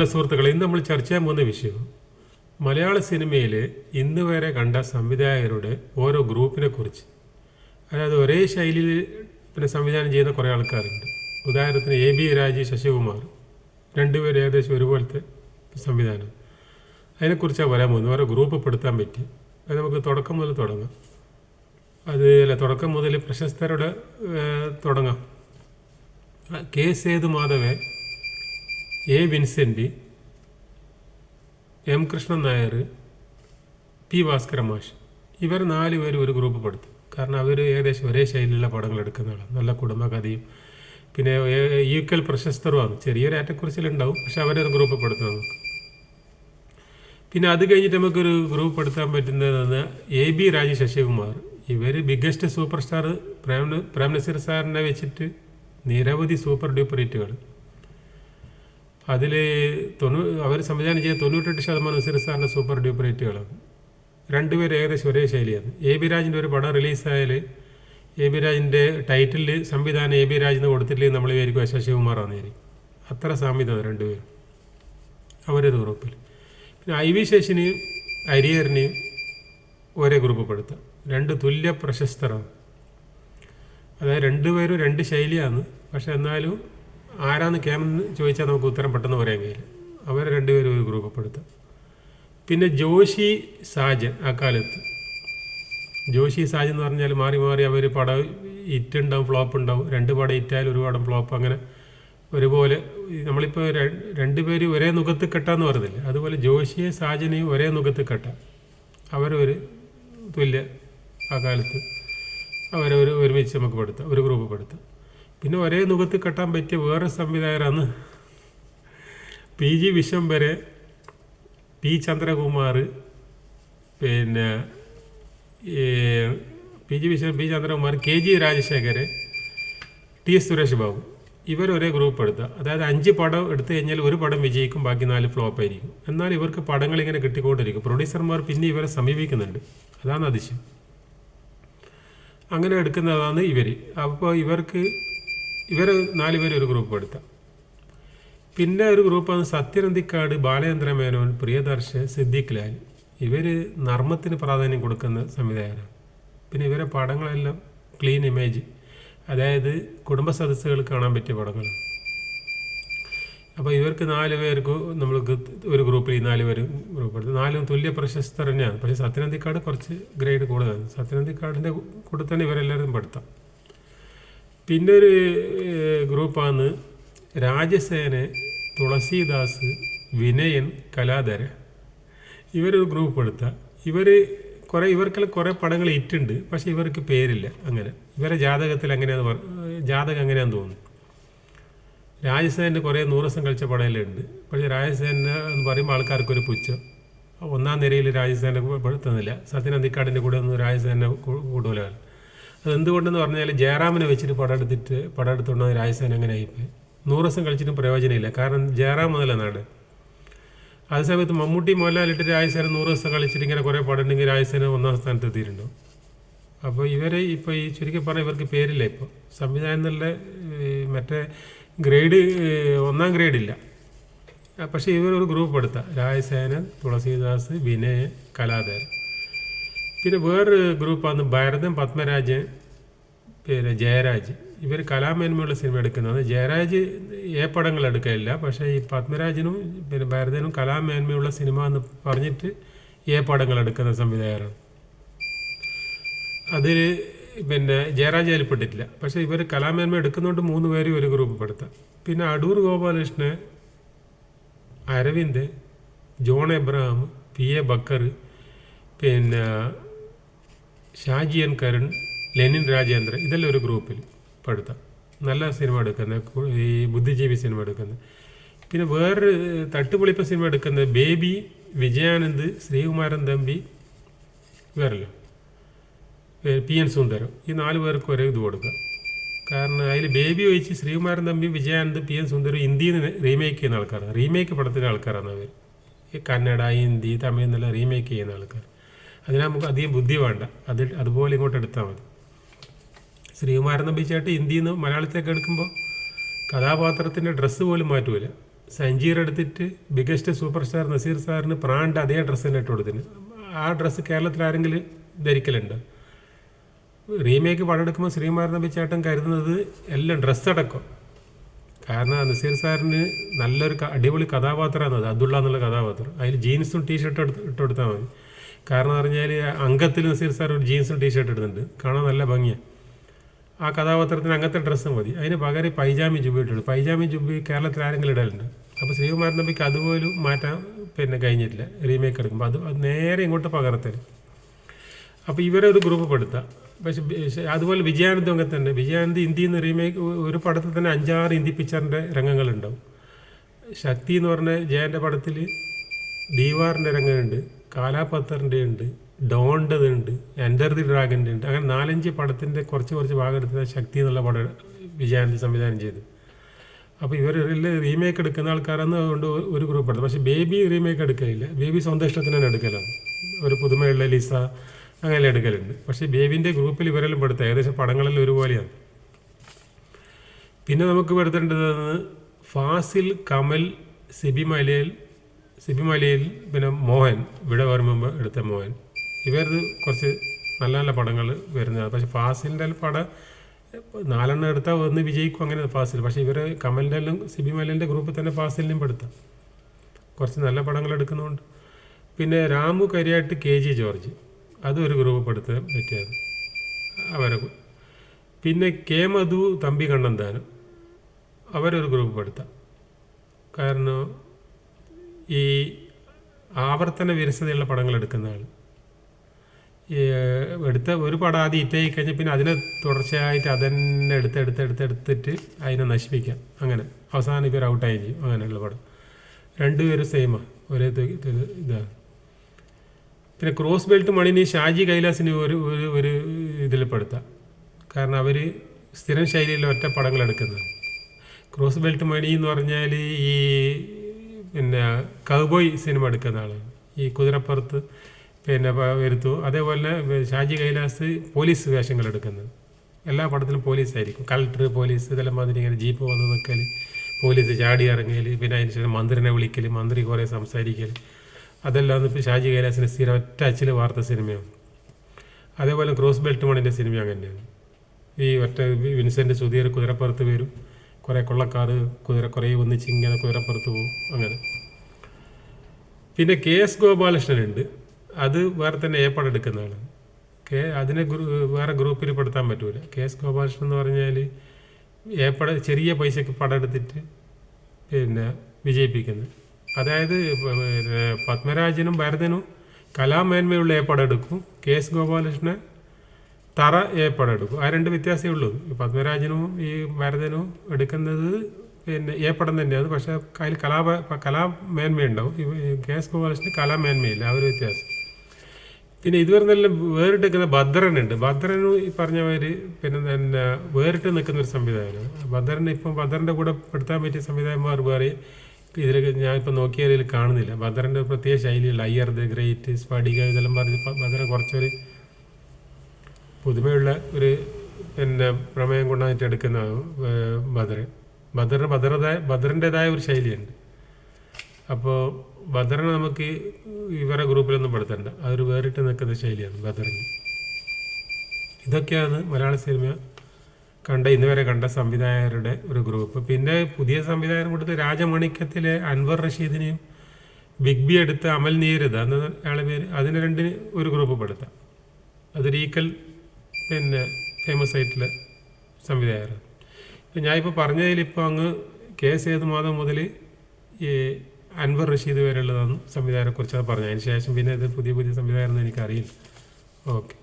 നല്ല സുഹൃത്തുക്കളെ ഇന്ന് നമ്മൾ ചർച്ച ചെയ്യാൻ പോകുന്ന വിഷയം മലയാള സിനിമയിൽ ഇന്ന് വരെ കണ്ട സംവിധായകരുടെ ഓരോ ഗ്രൂപ്പിനെ കുറിച്ച്. അതായത് ഒരേ ശൈലിയിൽ പിന്നെ സംവിധാനം ചെയ്യുന്ന കുറേ ആൾക്കാരുണ്ട്. ഉദാഹരണത്തിന് എ ബി രാജി ശശികുമാർ രണ്ടുപേരും ഏകദേശം ഒരുപോലത്തെ സംവിധാനം. അതിനെക്കുറിച്ചാണ് വരാൻ പോകുന്നത്. ഓരോ ഗ്രൂപ്പ് പെടുത്താൻ പറ്റി. അത് നമുക്ക് തുടക്കം മുതൽ തുടങ്ങാം. അത് അല്ല തുടക്കം മുതൽ പ്രശസ്തരുടെ തുടങ്ങാം. K Sethu Madhavan A Vincent M Krishnan Nair P Bhaskara മാഷ്. ഇവർ നാല് പേര് ഒരു ഗ്രൂപ്പ് പെടുത്തും. കാരണം അവർ ഏകദേശം ഒരേ ശൈലിയിലുള്ള പടങ്ങൾ എടുക്കുന്നതാണ് നല്ല കുടുംബകഥയും പിന്നെ ഈക്വൽ പ്രശസ്തരുമാണ്. ചെറിയൊരു ഏറ്റക്കുറിച്ചിലുണ്ടാവും പക്ഷെ അവരൊരു ഗ്രൂപ്പ് പെടുത്താം നമുക്ക്. പിന്നെ അത് കഴിഞ്ഞിട്ട് നമുക്കൊരു ഗ്രൂപ്പ് എടുത്താൻ പറ്റുന്നതെന്ന് എ ബി രാജു ശശികുമാർ. ഇവർ biggest super star Prem Prem Nazir സാറിനെ വെച്ചിട്ട് നിരവധി സൂപ്പർ ഡ്യൂപ്പർ ഹിറ്റുകൾ അതിൽ തൊണ്ണൂ അവർ സംവിധാനം ചെയ്ത തൊണ്ണൂറ്റെട്ട് ശതമാനം നസീർ സാറിന്റെ സൂപ്പർ ഡ്യൂപ്പർ ഹിറ്റുകളാണ് രണ്ടുപേരും ഏകദേശം ഒരേ ശൈലിയാണ്. എ ബി രാജിന്റെ ഒരു പടം റിലീസായാൽ എ ബി രാജിന്റെ ടൈറ്റിലിൽ സംവിധാനം എ ബി രാജിന് കൊടുത്തില്ലെങ്കിൽ നമ്മൾ വിചാരിക്കും ശശികുമാറാന്ന് വിചാരിക്കും. അത്ര സാമ്യത രണ്ടുപേരും അവരത് ഗ്രൂപ്പിൽ പിന്നെ ഐ വി ശേഷിനെയും അരിയറിനെയും ഒരേ ഗ്രൂപ്പ് പെടുത്താം. രണ്ട് തുല്യ പ്രശസ്തരാണ്. അതായത് രണ്ടുപേരും രണ്ട് ശൈലിയാണ്. പക്ഷെ എന്നാലും ആരാന്ന് ക്യാമെന്ന് ചോദിച്ചാൽ നമുക്ക് ഉത്തരം പെട്ടെന്ന് പറയാൻ കഴിയില്ല. അവരെ രണ്ടുപേരും ഒരു ഗ്രൂപ്പ് പിന്നെ ജോഷി സാജൻ ആ കാലത്ത്. ജോഷി സാജൻ എന്ന് പറഞ്ഞാൽ മാറി മാറി അവർ പടം ഹിറ്റ് ഉണ്ടാവും ഫ്ലോപ്പ് ഉണ്ടാവും രണ്ട് പടം ഹിറ്റായാലും ഒരു പടം ഫ്ലോപ്പ്. അങ്ങനെ ഒരുപോലെ നമ്മളിപ്പോൾ രണ്ടുപേരും ഒരേ മുഖത്ത് കെട്ടാന്ന് പറഞ്ഞില്ല? അതുപോലെ ജോഷിയെ സാജനെയും ഒരേ മുഖത്ത് കെട്ടാം. അവരൊരു തുല്യ ആ കാലത്ത് അവരെ ഒരു ഒരുമിച്ച് നമുക്ക് പെടുത്താം ഒരു ഗ്രൂപ്പ് പെടുത്താം. പിന്നെ ഒരേ മുഖത്ത് കെട്ടാൻ പറ്റിയ വേറെ സംവിധായകരാണ് പി ജി വിശ്വംഭരെ പി ചന്ദ്രകുമാർ പിന്നെ P G Viswam P Chandrakumar K G Rajasekhar T Suresh Babu. ഇവർ ഒരേ ഗ്രൂപ്പ് എടുക്കുക അതായത് അഞ്ച് പടം എടുത്തു കഴിഞ്ഞാൽ ഒരു പടം വിജയിക്കും ബാക്കി നാല് ഫ്ലോപ്പ് ആയിരിക്കും. എന്നാൽ ഇവർക്ക് പടങ്ങൾ ഇങ്ങനെ കിട്ടിക്കൊണ്ടിരിക്കും. പ്രൊഡ്യൂസർമാർ പിന്നെ ഇവരെ സമീപിക്കുന്നുണ്ട്. അതാണ് അതിശയം. അങ്ങനെ എടുക്കുന്നതാണ് ഇവർ അപ്പോൾ ഇവർക്ക് ഇവർ നാല് പേര് ഒരു ഗ്രൂപ്പ് എടുത്ത. പിന്നെ ഒരു ഗ്രൂപ്പാണ് സത്യനന്ദിക്കാട് ബാലചന്ദ്ര മേനോൻ പ്രിയദർശൻ സിദ്ദിഖ് ലാൽ. ഇവർ നർമ്മത്തിന് പ്രാധാന്യം കൊടുക്കുന്ന സംവിധായകരാണ്. പിന്നെ ഇവരെ പടങ്ങളെല്ലാം ക്ലീൻ ഇമേജ് അതായത് കുടുംബ സദസ്സുകൾ കാണാൻ പറ്റിയ പടങ്ങളാണ് അപ്പോൾ ഇവർക്ക് നാല് പേർക്ക് നമ്മൾ ഒരു ഗ്രൂപ്പിൽ ഈ നാല് പേര് ഗ്രൂപ്പ് എടുത്ത്. നാലും തുല്യ പ്രശസ്തർ തന്നെയാണ് പക്ഷേ സത്യനന്ദിക്കാട് കുറച്ച് ഗ്രേഡ് കൂടുതലാണ്. സത്യനന്ദിക്കാടിന്റെ കൂടെ തന്നെ ഇവരെല്ലാവരും പെടുത്താം പിന്നെ ഒരു ഗ്രൂപ്പാണ് രാജസേന തുളസീദാസ് വിനയൻ കലാധര. ഇവരൊരു ഗ്രൂപ്പ് എടുത്ത ഇവർ കുറേ ഇവർക്കെല്ലാം കുറേ പടങ്ങൾ ഇറ്റുണ്ട് പക്ഷേ ഇവർക്ക് പേരില്ല അങ്ങനെ. ഇവരെ ജാതകത്തിൽ അങ്ങനെയാന്ന് പറ ജാതകം അങ്ങനെയാന്ന് തോന്നുന്നു. രാജസേനന്റെ കുറേ നൂറ് ദിവസം കളിച്ച പടമെല്ലാം ഉണ്ട്. പക്ഷേ രാജസേന എന്ന് പറയുമ്പോൾ ആൾക്കാർക്കൊരു പുച്ഛം. ഒന്നാം നിരയിൽ രാജസേന പെടുത്തുന്നില്ല. സത്യനന്ദിക്കാടിന്റെ കൂടെ ഒന്നും രാജസേന കൂടുതലാണ് അതെന്തുകൊണ്ടെന്ന് പറഞ്ഞാൽ ജയറാമിനെ വെച്ചിട്ട് പടം എടുത്തിട്ട് പടം എടുത്തുകൊണ്ട് രാജസ്ഥാൻ അങ്ങനെ ആയിപ്പോയി നൂറ് ദിവസം കളിച്ചിട്ടും പ്രയോജനമില്ല. കാരണം ജയറാം മുതല നാട്. അതേ സമയത്ത് മമ്മൂട്ടി മോഹൻലാലിട്ട് രാജസ്ഥാൻ നൂറ് ദിവസം കളിച്ചിട്ട് ഇങ്ങനെ കുറേ പടം ഉണ്ടെങ്കിൽ രാജസ്ഥാന് ഒന്നാം സ്ഥാനത്ത് എത്തിയിട്ടുണ്ടോ. അപ്പോൾ ഇവരെ ഇപ്പോൾ ഈ ചുരുക്കി പറഞ്ഞാൽ ഇവർക്ക് പേരില്ല ഇപ്പോൾ സംവിധാനം മറ്റേ ഗ്രേഡ് ഒന്നാം ഗ്രേഡ് ഇല്ല പക്ഷെ ഇവരൊരു ഗ്രൂപ്പ് എടുത്താൽ രാജസേനൻ തുളസീദാസ് വിനയൻ കലാധരൻ. പിന്നെ വേറൊരു ഗ്രൂപ്പാണ് ഭരതൻ പത്മരാജൻ പിന്നെ ജയരാജ്. ഇവർ കലാമേന്മയുള്ള സിനിമ എടുക്കുന്നത്. ജയരാജ് ഏ പടങ്ങൾ എടുക്കില്ല പക്ഷേ ഈ പത്മരാജനും പിന്നെ ഭരതനും കലാമേന്മയുള്ള സിനിമ എന്ന് പറഞ്ഞിട്ട് ഏ പടങ്ങൾ എടുക്കുന്ന സംവിധായകരാണ്. അതിൽ പിന്നെ ജയരാജ് അതിൽപ്പെട്ടിട്ടില്ല പക്ഷേ ഇവർ കലാമേന്മ എടുക്കുന്നതുകൊണ്ട് മൂന്ന് പേരും ഒരു ഗ്രൂപ്പ് പെടുത്താം. പിന്നെ അടൂർ ഗോപാലകൃഷ്ണൻ അരവിന്ദ് ജോൺ എബ്രഹാം പി എ ബക്കർ പിന്നെ ഷാജിയൻ കരുൺ ലെനിൻ രാജേന്ദ്രൻ ഇതെല്ലാം ഒരു ഗ്രൂപ്പിൽ പെടുത്താം. നല്ല സിനിമ എടുക്കുന്ന ഈ ബുദ്ധിജീവി സിനിമ എടുക്കുന്ന പിന്നെ വേറൊരു തട്ടുപൊളിപ്പ സിനിമ എടുക്കുന്നത് Baby Vijayanand Sreekumaran Thampi വേറല്ലോ. P N Sundaram. ഈ നാല് പേർക്ക് ഒരേ ഇത് കൊടുക്കുക. കാരണം അതിൽ ബേബി ഒഴിച്ച് ശ്രീകുമാരൻ തമ്പി വിജയാനന്ദ് പി എൻ സുന്ദരം ഇന്ത്യയിൽ നിന്ന് റീമേക്ക് ചെയ്യുന്ന ആൾക്കാരാണ്. റീമേക്ക് പടത്തിന്റെ ആൾക്കാരാണ് അവർ. കന്നഡ ഹിന്ദി തമിഴ് എന്നുള്ള റീമേക്ക് ചെയ്യുന്ന ആൾക്കാർ. അതിന് നമുക്ക് അധികം ബുദ്ധി വേണ്ട. അത് അതുപോലെ ഇങ്ങോട്ട് എടുത്താൽ മതി. ശ്രീകുമാരൻ നമ്പിച്ചായിട്ട് ഹിന്ദിയിൽ നിന്ന് മലയാളത്തിലേക്ക് എടുക്കുമ്പോൾ കഥാപാത്രത്തിന്റെ ഡ്രസ്സ് പോലും മാറ്റൂല. സഞ്ജീർ എടുത്തിട്ട് ബിഗസ്റ്റ് സൂപ്പർ സ്റ്റാർ നസീർ സാറിന് പ്രാണ്ട് അതേ ഡ്രസ്സ് തന്നെ ഇട്ട് കൊടുത്തിന്. ആ ഡ്രസ്സ് കേരളത്തിൽ ആരെങ്കിലും ധരിക്കലുണ്ട്? റീമേക്ക് പടെടുക്കുമ്പോൾ ശ്രീകുമാരൻ നമ്പി ചേട്ടൻ കരുതുന്നത് എല്ലാം ഡ്രസ്സ് അടക്കം. കാരണം നസീർ സാറിന് നല്ലൊരു അടിപൊളി കഥാപാത്രമാണ് അത്. അബ്ദുള്ള എന്നുള്ള കഥാപാത്രം. അതിൽ ജീൻസും ടീഷർട്ടും എടുത്ത് ഇട്ട് കൊടുത്താൽ മതി. കാരണം എന്ന് പറഞ്ഞാൽ അംഗത്തിൽ നസീർ സാർ ഒരു ജീൻസും ടീഷർട്ട് ഇടുന്നുണ്ട് കാണാൻ നല്ല ഭംഗിയാണ് ആ കഥാപാത്രത്തിന് അങ്ങനത്തെ ഡ്രസ്സ് മതി. അതിന് പകരം പൈജാമി ജുബി ഇട്ടുള്ളൂ പൈജാമി ജുബി കേരളത്തിൽ ആരെങ്കിലും ഇടലുണ്ട്. അപ്പോൾ ശ്രീകുമാരൻ നമ്പിക്ക് അതുപോലും മാറ്റാൻ പിന്നെ കഴിഞ്ഞിട്ടില്ല. റീമേക്ക് എടുക്കുമ്പോൾ അത് അത് നേരെ ഇങ്ങോട്ട് പകർത്തരും അപ്പോൾ ഇവരെ ഒരു ഗ്രൂപ്പ് പെടുത്താം. പക്ഷെ അതുപോലെ വിജയാനന്ദം അങ്ങനെ തന്നെ. വിജയാനന്ദ് ഇന്ത്യയിൽ നിന്ന് റീമേക്ക് ഒരു പടത്തിൽ തന്നെ അഞ്ചാറ് ഹിന്ദി പിക്ചറിന്റെ രംഗങ്ങളുണ്ടാവും. ശക്തി എന്ന് പറഞ്ഞ ജയന്റെ പടത്തിൽ ദീവാറിന്റെ രംഗമുണ്ട് കാലാപത്തറിന്റെ ഉണ്ട് ഡോണ്ടത് ഉണ്ട് എന്റർ ദി ഡ്രാഗന്റെ ഉണ്ട് അങ്ങനെ നാലഞ്ച് പടത്തിന്റെ കുറച്ച് കുറച്ച് ഭാഗം എടുത്ത ശക്തി എന്നുള്ള പടം വിജയാനന്ദ സംവിധാനം ചെയ്തു അപ്പോൾ ഇവർ റീമേക്ക് എടുക്കുന്ന ആൾക്കാരെന്ന് കൊണ്ട് ഒരു ഗ്രൂപ്പ് എടുത്തു പക്ഷേ ബേബി റീമേക്ക് എടുക്കലില്ല. ബേബി സ്വന്തം ഇഷ്ടത്തിന് തന്നെ എടുക്കലാണ് ഒരു പുതുമയുള്ള ലിസ അങ്ങനെ എടുക്കലുണ്ട്. പക്ഷേ ബേബിന്റെ ഗ്രൂപ്പിൽ ഇവരെല്ലാം പെടുത്ത. ഏകദേശം പടങ്ങളെല്ലാം ഒരുപോലെയാണ്. പിന്നെ നമുക്ക് പെടുത്തേണ്ടത് ഫാസിൽ കമൽ സിബി മലയിൽ സിബി മലയിൽ പിന്നെ മോഹൻ ഇവിടെ വരുമ്പോൾ എടുത്ത മോഹൻ. ഇവർ കുറച്ച് നല്ല നല്ല പടങ്ങൾ വരുന്നതാണ്. പക്ഷേ ഫാസിലിന്റെ പടം നാലെണ്ണം എടുത്താൽ ഒന്ന് വിജയിക്കും അങ്ങനെ ഫാസിൽ. പക്ഷേ ഇവർ കമലിന്റെ എല്ലാം സിബി മലയിന്റെ ഗ്രൂപ്പിൽ തന്നെ ഫാസിലിനെയും പെടുത്താം. കുറച്ച് നല്ല പടങ്ങൾ എടുക്കുന്നുണ്ട് പിന്നെ രാമു കരിയാട്ട് കെ ജി ജോർജ്. അതും ഒരു ഗ്രൂപ്പ് പെടുത്താൻ പറ്റിയത്. അവരെ പിന്നെ കെ മധു തമ്പി കണ്ണന്താനം. അവരൊരു ഗ്രൂപ്പ് പെടുത്താം. കാരണം ഈ ആവർത്തന വിരസതയുള്ള പടങ്ങൾ എടുക്കുന്ന ആൾ എടുത്ത ഒരു പടം ആദ്യം ഇറ്റായി കഴിഞ്ഞാൽ പിന്നെ അതിനെ തുടർച്ചയായിട്ട് അതന്നെ എടുത്ത് എടുത്ത് എടുത്ത് എടുത്തിട്ട് അതിനെ നശിപ്പിക്കാം. അങ്ങനെ. അവസാനം ഇവർ ഔട്ടായി ചെയ്യും. അങ്ങനെയുള്ള പടം. രണ്ടുപേരും സെയിമാണ് ഒരേ ഇതാണ് പിന്നെ ക്രോസ് ബെൽറ്റ് മണിനി ഷാജി കൈലാസിന് ഒരു ഒരു ഒരു ഇതിൽ പെടുത്താം. കാരണം അവർ സ്ഥിരം ശൈലിയിൽ ഒറ്റ പടങ്ങൾ എടുക്കുന്നത് ക്രോസ് ബെൽറ്റ് മണി എന്ന് പറഞ്ഞാൽ ഈ പിന്നെ കൗബോയ് സിനിമ എടുക്കുന്ന ആളാണ് ഈ കുതിരപ്പുറത്ത് പിന്നെ വരുത്തു. അതേപോലെ ഷാജി കൈലാസ് പോലീസ് വേഷങ്ങൾ എടുക്കുന്നത്. എല്ലാ പടത്തിലും പോലീസായിരിക്കും കളക്ടർ പോലീസ് ഇതെല്ലാം മാതിരി ഇങ്ങനെ ജീപ്പ് വന്ന് നിൽക്കൽ പോലീസ് ചാടി ഇറങ്ങൽ പിന്നെ അതിന് ശേഷം മന്ത്രിനെ വിളിക്കൽ മന്ത്രി കുറേ സംസാരിക്കൽ അതെല്ലാം ഇപ്പോൾ ഷാജി കൈലാസിന്റെ സ്ഥിരം ഒറ്റ അച്ചിൽ വാർത്ത സിനിമയാണ്. അതേപോലെ ക്രോസ് ബെൽറ്റ് മണിന്റെ സിനിമ അങ്ങനെയാണ്. ഈ ഒറ്റ വിൻസെന്റ് സുധീർ കുതിരപ്പുറത്ത് വരും. കുറേ കൊള്ളക്കാർ കുതിര കുറേ ഒന്നിച്ച് ഇങ്ങനെ കുതിരപ്പുറത്ത് പോകും അങ്ങനെ. പിന്നെ കെ എസ് ഗോപാലകൃഷ്ണൻ ഉണ്ട് അത് വേറെ തന്നെ ഏ പടം എടുക്കുന്ന ആളാണ്. കെ അതിനെ ഗ്രൂ വേറെ ഗ്രൂപ്പിൽ പെടുത്താൻ പറ്റൂല. കെ എസ് ഗോപാലകൃഷ്ണൻ എന്ന് പറഞ്ഞാൽ ഏ പട ചെറിയ പൈസയ്ക്ക് പടം എടുത്തിട്ട് പിന്നെ വിജയിപ്പിക്കുന്നത്. അതായത് പത്മരാജനും ഭരതനും കലാമേന്മയുള്ള ഏ പടം എടുക്കും. കെ എസ് ഗോപാലകൃഷ്ണൻ തറ എ പടം എടുക്കും. ആ രണ്ട് വ്യത്യാസമേ ഉള്ളൂ. പത്മരാജനും ഈ ഭരതനും എടുക്കുന്നത് പിന്നെ എ പടം തന്നെയാണ്. പക്ഷേ അതിൽ കലാ കലാമേന്മയുണ്ടാവും കെ എസ് ഗോപാലകൃഷ്ണന് കലാമേന്മയില്ല ആ ഒരു വ്യത്യാസം. പിന്നെ ഇതുവരെ നല്ല വേറിട്ട് നിൽക്കുന്ന ഭദ്രനുണ്ട്. ഭദ്രനും ഈ പറഞ്ഞ പിന്നെ തന്നെ വേറിട്ട് നിൽക്കുന്ന ഒരു സംവിധായകനാണ്. ഭദ്രൻ ഇപ്പം ഭദ്രന്റെ കൂടെ പെടുത്താൻ പറ്റിയ സംവിധായകന്മാർ വേറെ ഇതിലൊക്കെ ഇപ്പം നോക്കിയാലും കാണുന്നില്ല. ഭദ്രന്റെ പ്രത്യേക ശൈലിയുള്ള അയ്യർ ദ ഗ്രേറ്റ് സ്പടിക ഇതെല്ലാം പറഞ്ഞ് ഭദ്രൻ കുറച്ചൊരു പുതുമയുള്ള ഒരു പിന്നെ പ്രമേയം കൊണ്ടായിട്ട് എടുക്കുന്ന ബദർ ബദർ ബദറതായ ബദറിന്റെതായ ഒരു ശൈലിയുണ്ട്. അപ്പോൾ ബദറിനെ നമുക്ക് ഇവരെ ഗ്രൂപ്പിലൊന്നും പെടുത്തണ്ട. അതൊരു വേറിട്ട് നിൽക്കുന്ന ശൈലിയാണ് ബദറിന് ഇതൊക്കെയാണ് മലയാള സിനിമ കണ്ട ഇന്നുവരെ കണ്ട സംവിധായകരുടെ ഒരു ഗ്രൂപ്പ്. പിന്നെ പുതിയ സംവിധായകൻ കൊടുത്ത് രാജമണിക്കത്തിലെ അൻവർ റഷീദിനെയും ബിഗ് ബി എടുത്ത അമൽ നീരത് എന്ന അയാളെ പേര് അതിന് രണ്ടിന് ഒരു ഗ്രൂപ്പ് പെടുത്താം. അതൊരു ഈക്വൽ പിന്നെ ഫേമസ് ആയിട്ടുള്ള സംവിധായകരാണ്. ഇപ്പം ഞാനിപ്പോൾ പറഞ്ഞതിൽ ഇപ്പോൾ അങ്ങ് കെ സേതുമാധവ് മുതൽ ഈ അൻവർ റഷീദ് വരെയുള്ളതാണ് സംവിധായകരെക്കുറിച്ച് അത് പറഞ്ഞത്. അതിന് ശേഷം പിന്നെ ഇത് പുതിയ പുതിയ സംവിധായകരെന്ന് എനിക്കറിയില്ല. ഓക്കെ.